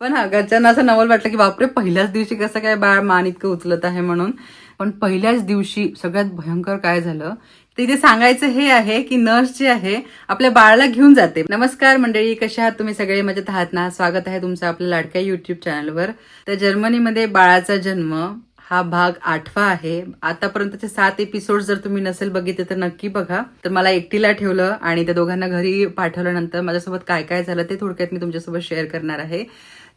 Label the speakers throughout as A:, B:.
A: पण हा घरच्यांना असं नवल वाटलं की बापरे पहिल्याच दिवशी कसं काय बाळ मान इतकं उचलत आहे म्हणून. पण पहिल्याच दिवशी सगळ्यात भयंकर काय झालं? ते सांगायचं हे आहे की नर्स जी आहे आपल्या बाळाला घेऊन जाते. नमस्कार मंडळी कशा आहात तुम्ही सगळे? मजेत आहात ना? स्वागत आहे तुमचं आपल्या लाडक्या युट्यूब चॅनलवर तर जर्मनीमध्ये बाळाचा जन्म हा भाग आठवा आहे. आतापर्यंतचे सात एपिसोड जर तुम्ही नसेल बघितले तर नक्की बघा. तर मला एकटीला ठेवलं आणि त्या दोघांना घरी पाठवल्यानंतर माझ्यासोबत काय काय झालं ते थोडक्यात मी तुमच्यासोबत शेअर करणार आहे.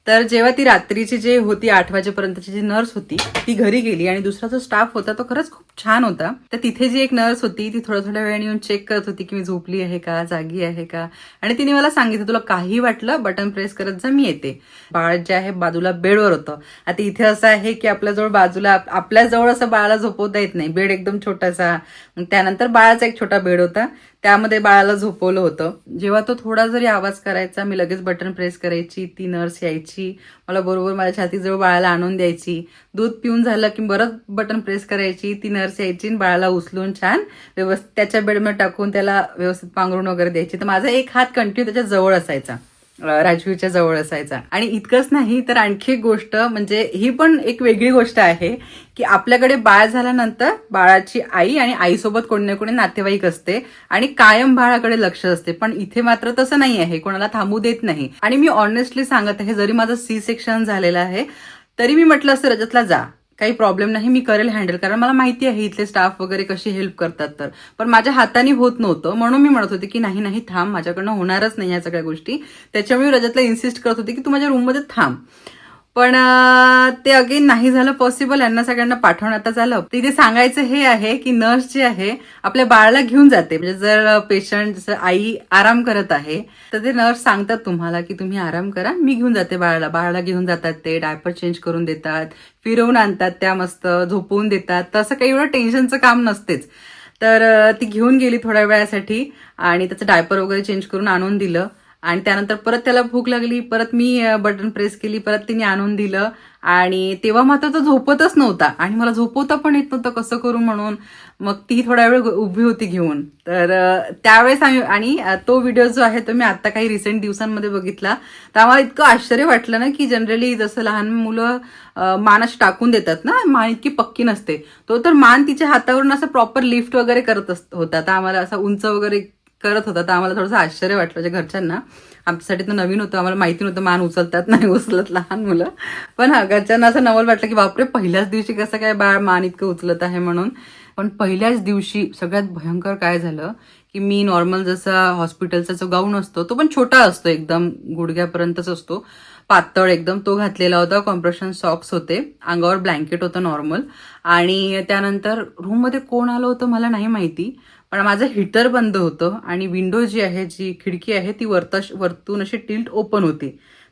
A: तर जेव्हा ती रात्रीची जी होती आठ वाजेपर्यंतची जी नर्स होती ती घरी गेली आणि दुसरा जो स्टाफ होता तो खरंच खूप छान होता. तर तिथे जी एक नर्स होती ती थोड्या थोड्या वेळाने येऊन चेक करत होती की मी झोपली आहे का जागी आहे का? आणि तिने मला सांगितलं तुला काही वाटलं बटन प्रेस करत जा मी येते. बाळ जे आहे बाजूला बेडवर होतं. आता इथे असं आहे की आपल्याजवळ बाजूला आपल्याजवळ असं बाळाला झोपवता येत नाही. बेड एकदम छोटासा. त्यानंतर बाळाचा एक छोटा बेड होता. त्यामध्ये बाळाला झोपवलं होतं. जेव्हा तो थोडा जरी आवाज करायचा मी लगेच बटन प्रेस करायची ती नर्स यायची मला बरोबर माझ्या छातीजवळ बाळाला आणून द्यायची दूध पिऊन झालं की बरंच बटन प्रेस करायची ती नर्स यायची आणि बाळाला उचलून छान व्यवस्थित त्याच्या बेडमध्ये टाकून त्याला व्यवस्थित पांघरून वगैरे द्यायची. तर माझा एक हात कंटिन्यू त्याच्याजवळ असायचा. राजवीरच्या जवळ असायचा. आणि इतकंच नाही तर आणखी एक गोष्ट म्हणजे ही पण एक वेगळी गोष्ट आहे की आपल्याकडे बाळ झाल्यानंतर बाळाची आई आणि आईसोबत कोणी ना कोणी नातेवाईक असते आणि कायम बाळाकडे लक्ष असते. पण इथे मात्र तसं नाही आहे कोणाला थांबू देत नाही. आणि मी ऑनेस्टली सांगत आहे जरी माझं सी सेक्शन झालेलं आहे तरी मी म्हटलं असतं रजतला जा. काही प्रॉब्लेम नाही मी करेल हँडल कारण मला माहिती आहे इथले स्टाफ वगैरे कशी हेल्प करतात तर. पण माझ्या हाताने होत नव्हतं. म्हणून मी म्हणत होते की नाही नाही थांब. माझ्याकडनं होणारच नाही या सगळ्या गोष्टी. त्याच्यामुळे रजतला इन्सिस्ट करत होते की तू माझ्या रूममध्ये थांब. पण ते अगेन नाही झालं पॉसिबल यांना सगळ्यांना पाठवण्यात आलं झालं. तिथे सांगायचं हे आहे की नर्स जी आहे आपल्या बाळाला घेऊन जाते. म्हणजे जर पेशंट जसं आई आराम करत आहे तर ते नर्स सांगतात तुम्हाला की तुम्ही आराम करा. मी घेऊन जाते बाळाला. बाळाला घेऊन जातात ते डायपर चेंज करून देतात फिरवून आणतात त्या मस्त झोपवून देतात. तसं काही एवढं टेन्शनचं काम नसतेच. तर ती घेऊन गेली थोड्या वेळासाठी आणि त्याचं डायपर वगैरे चेंज करून आणून दिलं. आणि त्यानंतर परत त्याला भूक लागली परत मी बटन प्रेस केली परत तिने आणून दिलं. आणि तेव्हा मात्र तो झोपतच नव्हता. आणि मला झोपवता पण येत नव्हतं कसं करू म्हणून. मग ती थोडा वेळ उभी होती घेऊन. तर त्यावेळेस आम्ही आणि तो व्हिडिओ जो आहे तो मी आता काही रिसेंट दिवसांमध्ये बघितला. तर आम्हाला इतकं आश्चर्य वाटलं ना की जनरली जसं लहान मुलं अं, टाकून देतात ना मान इतकी पक्की नसते. तो तर मान तिच्या हातावरून असं प्रॉपर लिफ्ट वगैरे करत असत- होता. तर आम्हाला असं उंच वगैरे करत होता तर आम्हाला थोडंसं आश्चर्य वाटलं. म्हणजे घरच्यांना आमच्यासाठी तर नवीन होतं आम्हाला माहिती नव्हतं मान उचलतात नाही उचलत लहान मुलं. पण हा घरच्यांना असं नवल वाटलं की बापरे पहिल्याच दिवशी कसं काय बाळ मान इतकं उचलत आहे म्हणून. पण पहिल्याच दिवशी सगळ्यात भयंकर काय झालं की मी नॉर्मल जसा हॉस्पिटलचा जो गाऊन असतो तो पण छोटा असतो एकदम गुडघ्यापर्यंतच असतो. पातळ एकदम तो घातलेला होता कॉम्प्रेशन सॉक्स होते अंगावर ब्लँकेट होतं नॉर्मल आणि त्यानंतर रूममध्ये कोण आलं होतं मला नाही माहिती. पण माझं हिटर बंद होतं आणि विंडो जी आहे जी खिडकी आहे ती वरता वरतून अशी टिल्ट ओपन होती.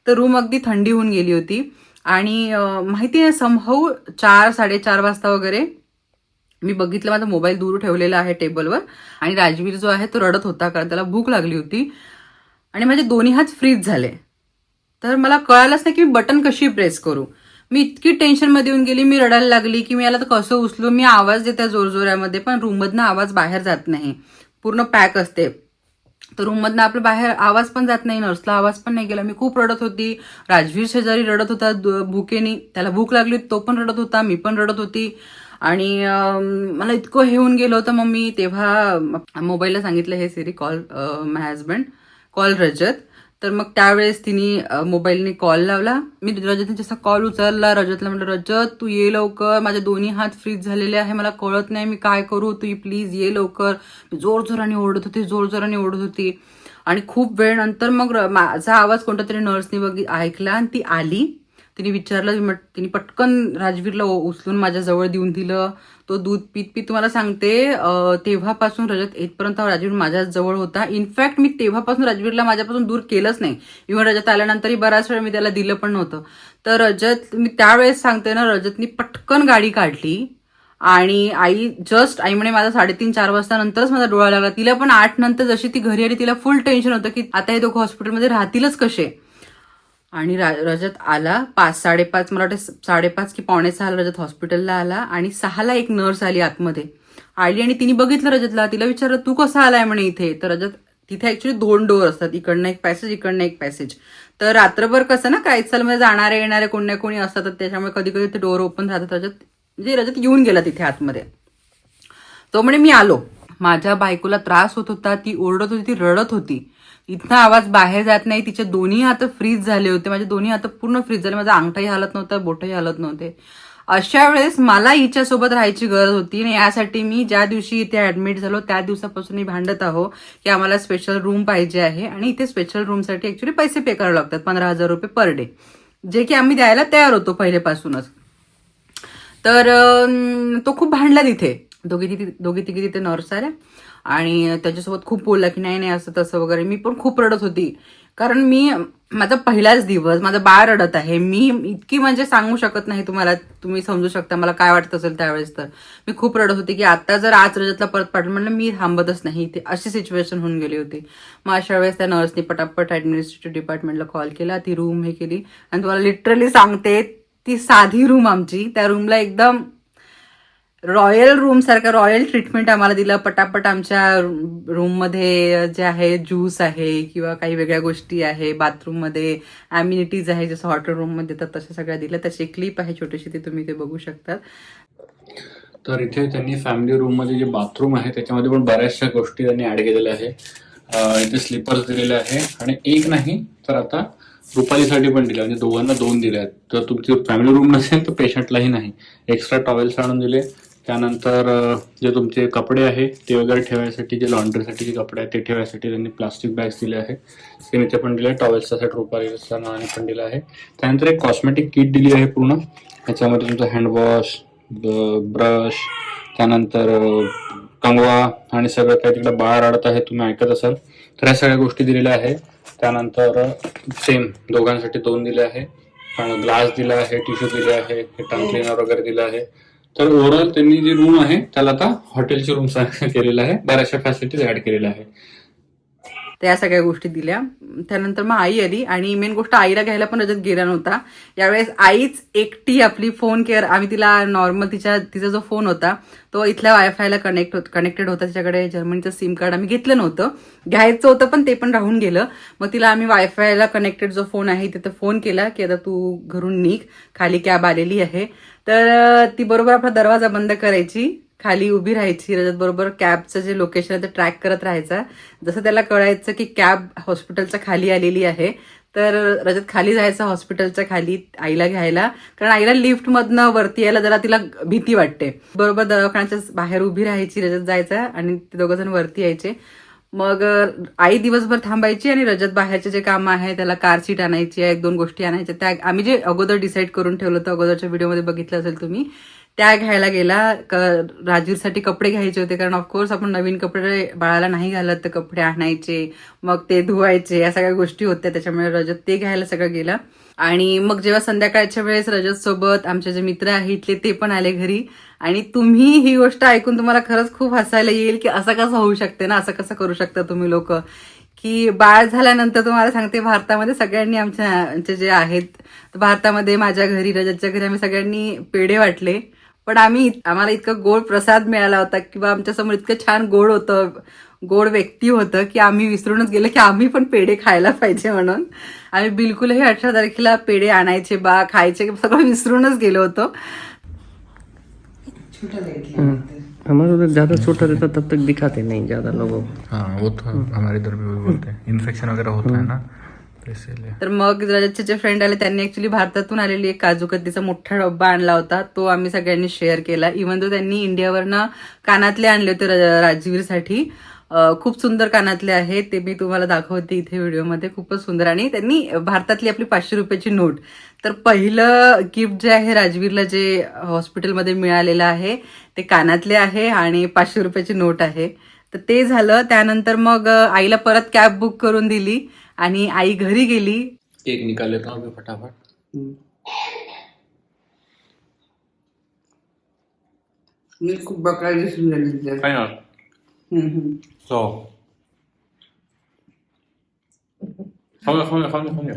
A: तर रूम अगदी थंडी होऊन गेली होती. आणि माहिती आहे संभव चार साडेचार वाजता वगैरे मी बघितलं माझा मोबाईल दूर ठेवलेला आहे टेबलवर आणि राजवीर जो आहे तो रडत होता कारण त्याला भूक लागली होती. आणि माझे दोन्ही हात फ्रीज झाले. तर मला कळालंच नाही की मी बटन कशी प्रेस करू. मी इतकी टेन्शनमध्ये येऊन गेली मी रडायला लागली की मी याला तर कसं उचलू? मी आवाज देते जोरजोऱ्यामध्ये पण रूममधनं आवाज बाहेर जात नाही. पूर्ण पॅक असते. तर रूममधनं आपलं बाहेर आवाज पण जात नाही नर्सला आवाज पण नाही गेला. मी खूप रडत होती. राजवीर शेजारी रडत होता दु- भुकेनी. त्याला भूक लागली तो पण रडत होता मी पण रडत होती. आणि मला इतकं हे होऊन गेलं होतं मग मी तेव्हा मोबाईलला सांगितलं hey Siri call my husband call Rajat. तर मग त्यावेळेस तिने मोबाईलने कॉल लावला. मी रजतने जसा कॉल उचलला. रजतला म्हटलं रजत तू ये लवकर. माझे दोन्ही हात फ्रीज झालेले आहे. मला कळत नाही मी काय करू. तू प्लीज ये लवकर. मी जोर जोराने होती जोर जोराने होती. आणि खूप वेळ नंतर मग र- माझा आवाज कोणत्या तरी नर्सनी बघी ऐकला आणि ती आली. तिने विचारलं मी तिने पटकन राजवीरला उचलून माझ्याजवळ देऊन दिलं. तो दूध पीत पीत तुम्हाला सांगते तेव्हापासून रजत येतपर्यंत हा राजवीर माझ्याजवळ होता. इनफॅक्ट मी तेव्हापासून राजवीरला माझ्यापासून दूर केलंच नाही. इव्हन रजत आल्यानंतरही बराच वेळ मी त्याला दिलं पण नव्हतं. तर रजत मी त्यावेळेस सांगते ना रजतनी पटकन गाडी काढली. आणि आई जस्ट आई म्हणे माझा साडेतीन चार वाजता नंतरच माझा डोळा लागला. तिला पण आठ नंतर जशी ती घरी आली तिला फुल टेन्शन होतं की आता हे दोघं हॉस्पिटलमध्ये राहतीलच कसे? आणि रा- रजत आला. पाच साडेपाच मला वाटतं साडेपाच की पावणे सहाला रजत हॉस्पिटलला आला आणि सहाला एक नर्स आली आतमध्ये. आली आणि तिने बघितलं रजतला. तिला विचारलं तू कसा आलाय म्हणे इथे? तर रजत तिथे ऍक्च्युली दोन डोअर असतात. इकडनं एक पॅसेज इकडनं एक पॅसेज. तर रात्रभर कसं ना काही चालमध्ये म्हणजे जाणारे येणारे कोणी ना कोणी असतात तर त्याच्यामुळे कधी कधी ते डोअर ओपन राहतात. रजत म्हणजे रजत येऊन गेला तिथे आतमध्ये. तो म्हणे मी आलो. माझ्या बायकोला त्रास होत होता. ती ओरडत होती ती रडत होती. इथनं आवाज बाहेर जात नाही. तिचे दोन्ही हात फ्रीज झाले होते. माझे दोन्ही हात पूर्ण फ्रीज झाले. माझा अंगठाही हालत नव्हता बोटही हालत नव्हते. अशा वेळेस मला हिच्यासोबत राहायची गरज होती आणि यासाठी मी ज्या दिवशी इथे ऍडमिट झालो त्या दिवसापासून मी भांडत आहो की आम्हाला स्पेशल रूम पाहिजे आहे आणि इथे स्पेशल रूमसाठी ऍक्च्युली पैसे पे करावे लागतात पंधरा हजार रुपये पर डे जे की आम्ही द्यायला तयार होतो पहिल्यापासूनच तर तो खूप भांडला तिथे. दोघी तिथे दोघी तिघी तिथे नर्स आल्या. आणि त्याच्यासोबत खूप बोलला की नाही नाही असं तसं वगैरे. मी पण खूप रडत होती. कारण मी माझा पहिलाच दिवस माझं बाळ रडत आहे. मी इतकी म्हणजे सांगू शकत नाही तुम्हाला तुम्ही समजू शकता मला काय वाटत असेल त्यावेळेस तर. मी खूप रडत होती की आता जर आज रजतला परत पाठवलं म्हणलं मी थांबतच नाही ते अशी सिच्युएशन होऊन गेली होती. मग अशा वेळेस त्या नर्सनी पटापट ऍडमिनिस्ट्रेटिव्ह डिपार्टमेंटला कॉल केला. ती रूम हे केली. आणि तुम्हाला लिटरली सांगते ती साधी रूम आमची. त्या रूमला एकदम रॉयल रूम सारखं रॉयल ट्रीटमेंट आम्हाला दिलं. पटापट आमच्या रूममध्ये जे आहे ज्यूस आहे किंवा काही वेगळ्या गोष्टी आहे बाथरूममध्ये अम्युनिटीज आहे जसं हॉटेल रूममध्ये तर तशा सगळ्या दिल्या. त्याची क्लिप आहे छोटीशी ती तुम्ही ते बघू शकता.
B: तर इथे त्यांनी फॅमिली रूममध्ये जे बाथरूम आहे त्याच्यामध्ये पण बऱ्याचशा गोष्टी त्यांनी ऍड केलेल्या आहे. इथे स्लीपर्स दिलेले आहे आणि एक नाही तर आता रुपालीसाठी पण दिले म्हणजे दोघांना दोन दिले आहेत. तर तुमची फॅमिली रूम नसेल तर पेशंटलाही नाही. एक्स्ट्रा टॉवेल्स आणून दिले. त्यानंतर जे तुमचे कपडे आहे ते वगैरे ठेवायसाठी जे लॉन्ड्रीसाठी जे कपडे आहेत ते ठेवायसाठी त्यांनी प्लास्टिक बॅग्स दिले आहे सेम इथे पण दिले टॉवेल्सचा सेट रुपालीचा नावाने पण दिला आहे. त्यानंतर एक कॉस्मेटिक किट दिली आहे पूर्ण. याच्यामध्ये तुमचं हँडवॉश ब्रश त्यानंतर कंगवा आणि सगळं काही तिकडे बाळ अडत आहे तुम्ही ऐकत असाल. तर ह्या सगळ्या गोष्टी दिलेल्या आहे. त्यानंतर सेम दोघांसाठी दोन दिले आहे. ग्लास दिला आहे टिश्यू दिले आहे टंग क्लिनर वगैरे दिलं आहे. तर ओव्हरऑल त्यांनी जे रूम आहे त्याला आता हॉटेलची रूम केलेलं आहे. बऱ्याचशा फॅसिलिटीज ऍड केलेल्या तर
A: त्या सगळ्या गोष्टी दिल्या. त्यानंतर मग आई आली आणि मेन गोष्ट आईला घ्यायला पण रजत गेला नव्हता. यावेळेस आईच एकटी आपली फोन केअर आम्ही तिला नॉर्मल तिच्या तिचा जो फोन होता तो इथल्या वायफायला कनेक्ट होत कनेक्टेड होता. तिच्याकडे जर्मनीचं सिम कार्ड आम्ही घेतलं नव्हतं. घ्यायचं होतं पण ते पण राहून गेलं. मग तिला आम्ही वायफायला कनेक्टेड जो फोन आहे तिथं फोन केला की आता तू घरून निघ. खाली कॅब आलेली आहे. तर ती बरोबर आपला दरवाजा बंद करायची. खाली उभी राहायची रजत बरोबर कॅबचं जे लोकेशन आहे ते ट्रॅक करत राहायचा. जसं त्याला कळायचं की कॅब हॉस्पिटलच्या खाली आलेली आहे तर रजत खाली जायचं हॉस्पिटलच्या खाली आईला घ्यायला. कारण आईला लिफ्टमधनं वरती यायला जरा तिला भीती वाटते. बरोबर दवाखान्याच्या बाहेर उभी राहायची रजत जायचा आणि ते दोघं जण वरती यायचे. मग आई दिवसभर थांबायची आणि रजत बाहेरचे जे काम आहे त्याला कार सीट आणायची आहे एक दोन गोष्टी आणायच्या. त्या आम्ही जे अगोदर डिसाईड करून ठेवलं होतं अगोदरच्या व्हिडिओमध्ये बघितलं असेल तुम्ही त्या घ्यायला गेला क- राजवीरसाठी कपडे घ्यायचे होते कारण ऑफकोर्स आपण नवीन कपडे बाळाला नाही घालत तर कपडे आणायचे मग ते धुवायचे या सगळ्या गोष्टी होत्या त्याच्यामुळे रजत ते घ्यायला सगळं गेला. आणि मग जेव्हा संध्याकाळच्या वेळेस रजत सोबत आमचे जे मित्र आहे इथले ते पण आले घरी. आणि तुम्ही ही गोष्ट ऐकून तुम्हाला खरंच खूप हसायला येईल की असं कसं होऊ शकते ना असं कसं करू शकता तुम्ही लोक. की बाळ झाल्यानंतर तुम्हाला सांगते भारतामध्ये सगळ्यांनी आमच्या आमचे जे आहेत भारतामध्ये माझ्या घरी रजतच्या घरी आम्ही सगळ्यांनी पेढे वाटले. पण आम्ही आम्हाला इतका गोड प्रसाद मिळाला होता किंवा आमच्यासमोर इतकं छान गोड होतं गोड व्यक्ती होतं की आम्ही विसरूनच गेलो की आम्ही पण पेढे खायला पाहिजे म्हणून. आम्ही बिलकुलही अठरा तारखेला पेढे आणायचे बा खायचे सगळं विसरूनच गेलो होतो.
C: हमारे उधर ज्यादा छोटा रहता तब तक दिखाते नहीं ज्यादा लोगों को
B: हाँ वो तो हमारे इधर भी वही बोलते हैं. इन्फेक्शन वगैरह होता है ना?
A: तर मग रजतचे जे फ्रेंड आले त्यांनी ऍक्च्युली भारतातून आलेली एक काजू कत्तीचा मोठा डब्बा आणला होता. तो आम्ही सगळ्यांनी शेअर केला. इव्हन तो त्यांनी इंडियावरनं कानातले आणले होते राजवीरसाठी खूप सुंदर कानातले आहेत ते मी तुम्हाला दाखवते इथे व्हिडिओमध्ये. खूपच सुंदर. आणि त्यांनी भारतातली आपली पाचशे रुपयाची नोट. तर पहिलं गिफ्ट जे आहे राजवीरला जे हॉस्पिटलमध्ये मिळालेलं आहे ते कानातले आहे आणि पाचशे रुपयाची नोट आहे. तर ते झालं. त्यानंतर मग आईला परत कॅब बुक करून दिली. आणि आई घरी गेली.
B: केक निकाल लेता हूँ फटाफट?
A: मी खूप बकरा दिसून राहिली
B: काय ना सो खाऊया खाऊया खाऊया खाऊया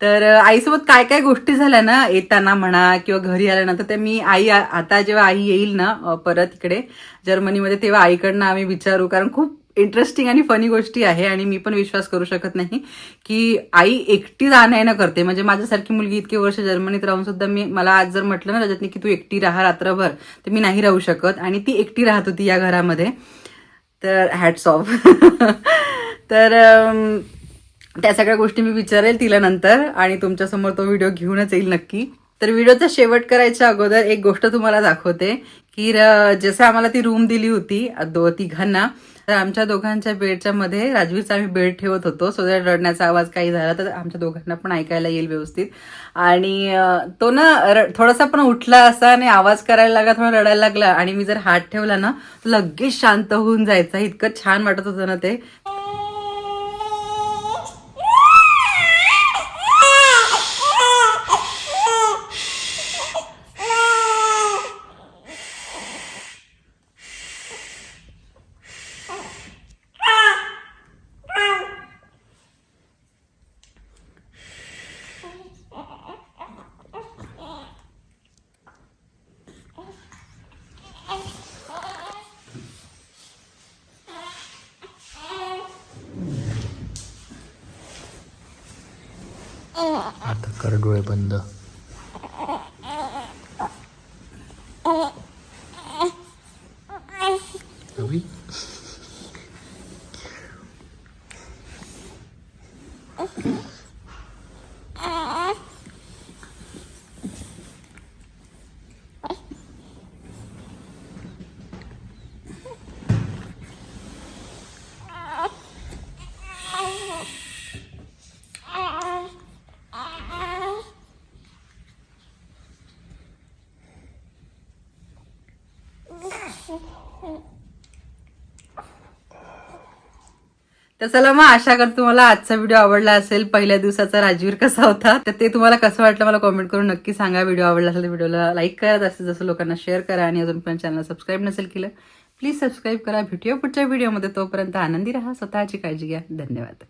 A: तर अ, आईसोबत काय काय गोष्टी झाल्या ना येताना म्हणा किंवा घरी आल्यानंतर ते मी आई आ- आता जेव्हा आई येईल ना अ, परत इकडे जर्मनीमध्ये तेव्हा आईकडनं आम्ही विचारू कारण खूप इंटरेस्टिंग आणि फनी गोष्टी आहे आणि मी पण विश्वास करू शकत नाही की आई एकटी राहणं करते. म्हणजे माझ्यासारखी मुलगी इतके वर्ष जर्मनीत राहून सुद्धा मी मला आज जर म्हटलं ना रजतनी की तू एकटी राहा रात्रभर तर मी नाही राहू शकत. आणि ती एकटी राहत होती या घरामध्ये. तर हॅट्स ऑफ तर त्या सगळ्या गोष्टी मी विचारेल तिला नंतर आणि तुमच्यासमोर तो व्हिडिओ घेऊनच येईल नक्की. तर व्हिडिओचा शेवट करायच्या अगोदर एक गोष्ट तुम्हाला दाखवते की र- जसं आम्हाला ती रूम दिली होती दो तिघांना तर आमच्या दोघांच्या बेडच्या मध्ये राजवीरचा आम्ही बेड ठेवत होतो. सो जर रडण्याचा आवाज काही झाला तर आमच्या दोघांना पण ऐकायला येईल व्यवस्थित. आणि तो ना थोडासा पण उठला असा आणि आवाज करायला लागला थोडा रडायला लागला. आणि मी जर हात ठेवला ना तर लगेच शांत होऊन जायचा. इतकं छान वाटत होतं ना ते.
B: कर डोळे बंद अभि?
A: तर चला मग आशा करतो तुम्हाला आजचा व्हिडिओ आवडला असेल. पहिल्या दिवसाचा राजवीर कसा होता? तर ते तुम्हाला कसं वाटलं मला कॉमेंट करून नक्की सांगा. व्हिडिओ आवडला असेल तर व्हिडिओला लाईक करा. जास्तीत जसं लोकांना शेअर करा आणि अजून पण चॅनल सबस्क्राईब नसेल केलं प्लीज सबस्क्राईब करा. भेटूया पुढच्या व्हिडिओमध्ये तोपर्यंत आनंदी राहा. स्वतःची काळजी घ्या. धन्यवाद.